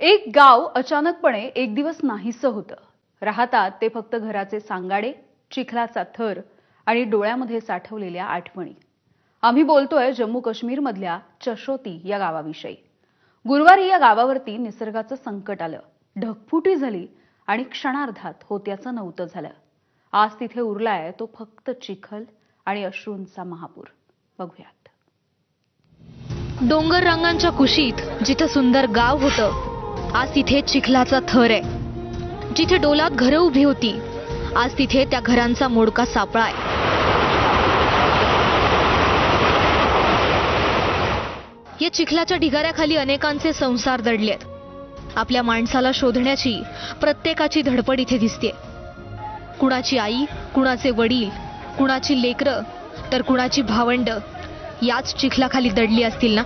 एक गाव अचानकपणे एक दिवस नाहीसं होतं. राहतात ते फक्त घराचे सांगाडे चिखलाचा थर आणि डोळ्यामध्ये साठवलेल्या आठवणी. आम्ही बोलतोय जम्मू काश्मीरमधल्या चशोती या गावाविषयी. गुरुवारी या गावावरती निसर्गाचं संकट आलं. ढगफुटी झाली आणि क्षणार्धात होत्याचं नव्हतं झालं. आज तिथे उरलाय तो फक्त चिखल आणि अश्रूंचा महापूर. बघूयात. डोंगर रांगांच्या कुशीत जिथं सुंदर गाव होतं आज तिथे चिखलाचा थर आहे. जिथे डोलात घरं उभी होती आज तिथे त्या घरांचा मोडका सापळा आहे. या चिखलाच्या ढिगाऱ्याखाली अनेकांचे संसार दडलेत आपल्या माणसाला शोधण्याची प्रत्येकाची धडपड इथे दिसते कुणाची आई कुणाचे वडील कुणाची लेकरं तर कुणाची भावंड याच चिखलाखाली दडली असतील ना?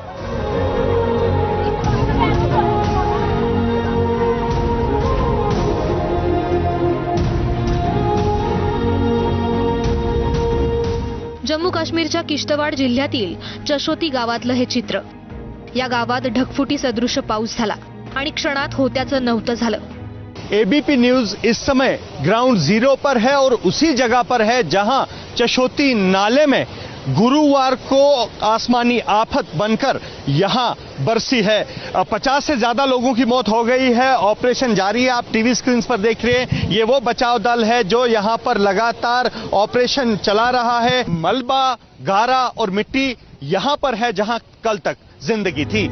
जम्मू काश्मीरच्या किश्तवाड जिल्ह्यातील चशोती गावातलं हे चित्र. या गावात ढगफुटी सदृश पाऊस झाला आणि झालं. एबीपी न्यूज़ इस समय ग्राउंड ज़ीरो पर है और उसी जगह पर है जहाँ चशोती नाले में गुरुवार को आसमानी आफत बनकर यहाँ बरसी है। पचास से ज़्यादा लोगों की मौत हो गई है। ऑपरेशन जारी है। आप टीवी स्क्रीन पर देख रहे हैं। ये वो बचाव दल है जो यहाँ पर लगातार ऑपरेशन चला रहा है। मलबा, गारा और मिट्टी यहाँ पर है जहाँ कल तक ज़िंदगी थी।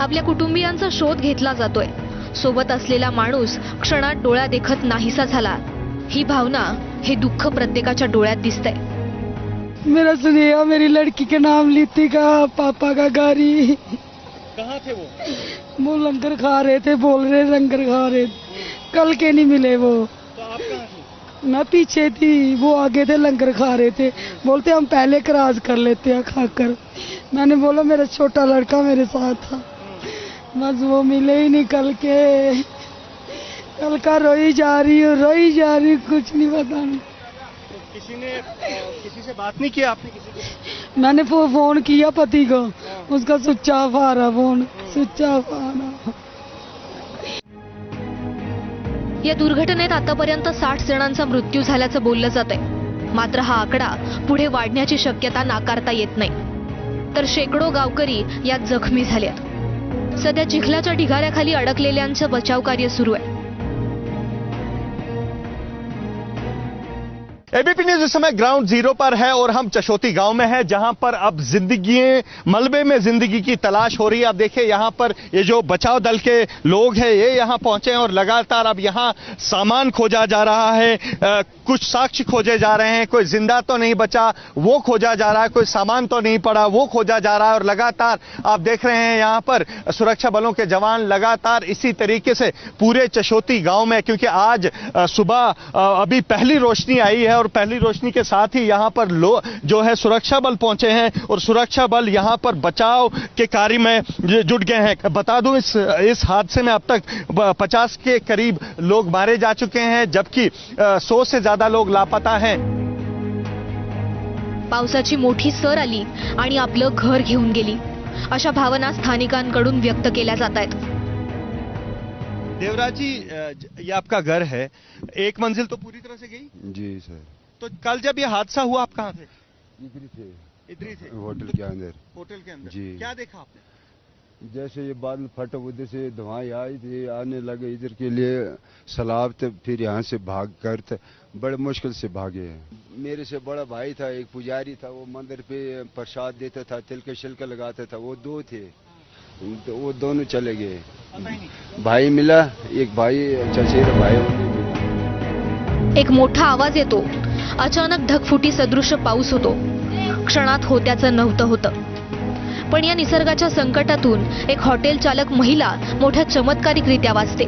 आपल्या कुटुंबियांचा शोध घेतला जातोय. सोबत असलेला माणूस क्षणात डोळ्या देखत नाहीसा झाला. ही भावना हे दुःख प्रत्येकाच्या डोळ्यात दिसतंय. मेरा सुनेहा मेरी लड़की के नाम लीती का पापा का गाड़ी कहाँ थे वो? वो लंगर खा रहे थे बोल रहे लंगर खा रहे कल के नहीं मिले वो। तो आप कहाँ थे? मैं पीछे थी वो आगे थे लंगर खा रहे थे। बोलते हम पहले क्रॉस कर लेते हैं खाकर। मैंने बोला मेरा छोटा लड़का मेरे साथ था। बस वो मिले ही नहीं कल के। कल का रोई जा रही हूँ रोई जा रही हूँ कुछ नहीं पता। तो किसी ने किसी से बात नहीं की आपने? किसी से मैंने फो, फ़ोन किया पति को। उसका स्विच ऑफ़ आ रहा फ़ोन स्विच ऑफ़ आ रहा या दुर्घटनेत आतापर्यंत साठ जणांचा मृत्यू झाल्याचं बोललं जात आहे मात्र हा आकडा पुढे वाढण्याची शक्यता नाकारता येत नाही. तर शेकडो गावकरी यात जखमी झालेत. सध्या चिखलाच्या ढिगाऱ्याखाली अडकलेल्यांचं बचाव कार्य सुरू आहे. एबीपी न्यूज़ इस समय ग्राउंड ज़ीरो पर है और हम चशोती गाँव में हैं जहाँ पर अब ज़िंदगी मलबे में ज़िंदगी की तलाश हो रही है। आप देखिए यहाँ पर ये जो बचाव दल के लोग हैं ये यहाँ पहुँचे हैं और लगातार अब यहाँ सामान खोजा जा रहा है। अ, कुछ साक्ष्य खोजे जा रहे हैं, कोई ज़िंदा तो नहीं बचा, वो खोजा जा रहा है, कोई सामान तो नहीं पड़ा, वो खोजा जा रहा है और लगातार आप देख रहे हैं यहाँ पर सुरक्षा बलों के जवान लगातार इसी तरीके से पूरे चशोती गाँव में, क्योंकि आज सुबह अभी पहली रोशनी आई है और पहली रोशनी के साथ ही यहाँ पर लो, जो है सुरक्षा बल पहुँचे हैं और सुरक्षा बल यहाँ पर बचाव के कार्य में जुट गए हैं। बता दूँ इस इस हादसे में अब तक पचास के करीब लोग मारे जा चुके हैं, जबकि सौ से ज़्यादा लोग लापता हैं। पावसाची मोठी सर आली आणि आपलं घर घेऊन गेली. अशा भावना स्थानिकांकडून व्यक्त केल्या जात आहेत. देवराज जी ये आपका घर है. एक मंजिल तो पूरी तरह से गई? जी सर. तो कल जब ये हादसा हुआ आप कहाँ थे? इधर ही थे. इधर ही थे। होटल के अंदर। होटल के अंदर। जी। क्या देखा आपने? जैसे ये बादल फट उधर से धुआँ आई थी आने लगे इधर के लिए सलाब थे फिर यहाँ से भाग कर थे। बड़े मुश्किल से भागे हैं। मेरे से बड़ा भाई था एक पुजारी था वो मंदिर पे प्रसाद देता था तिल के शिल्क लगाता था वो दो थे। तो वो दोनों चले गए। ही भाई मिला एक भाई चचेरा भाई। एक मोठा आवाज़ येतो. अचानक ढगफुटी सदृश पाऊस होतो. क्षणात होत्याचं नव्हतं होतं. पण या निसर्गाच्या संकटातून एक हॉटेल चालक महिला मोठ्या चमत्कारिकरित्या वाचते.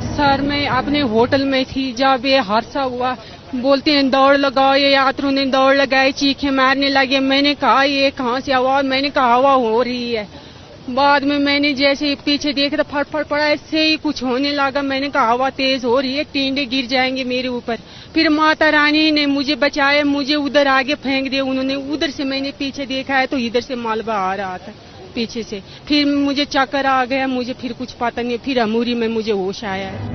सर, मैं अपने होटल में थी, जब ये हादसा हुआ। बोलते हैं, दौड़ लगाओ, ये यात्रियों ने दौड़ लगाई, चीखे मारने लगे। मैंने कहा, ये कहाँ से आवाज़? मैंने कहा, हवा हो रही है। बाद में मैंने जैसे ही पीछे देखा तो फटफट पड़ा, ऐसे ही कुछ होने लगा। मैंने कहा, हवा तेज हो रही है, टींडे गिर जाएँगे मेरे ऊपर। फिर माता रानी ने मुझे बचाया, मुझे उधर आगे फेंक दिया। उन्होंने उधर से मैंने पीछे देखा है तो इधर से मालवा आ रहा था, पीछे से। फिर मुझे चक्कर आ गया, मुझे फिर कुछ पता नहीं, फिर अमूरी में मुझे होश आया। है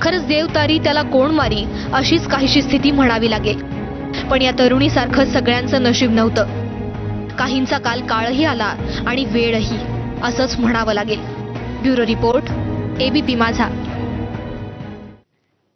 खरंच देवतारी त्याला कोण मारी, अशीच काहीशी स्थिती म्हणावी लागेल. पण या तरुणीसारखं नशीब नव्हतं. काहींचा काल काळही आला आणि वेळही. असंच म्हणावं लागेल. ब्युरो रिपोर्ट एबीपी माझा.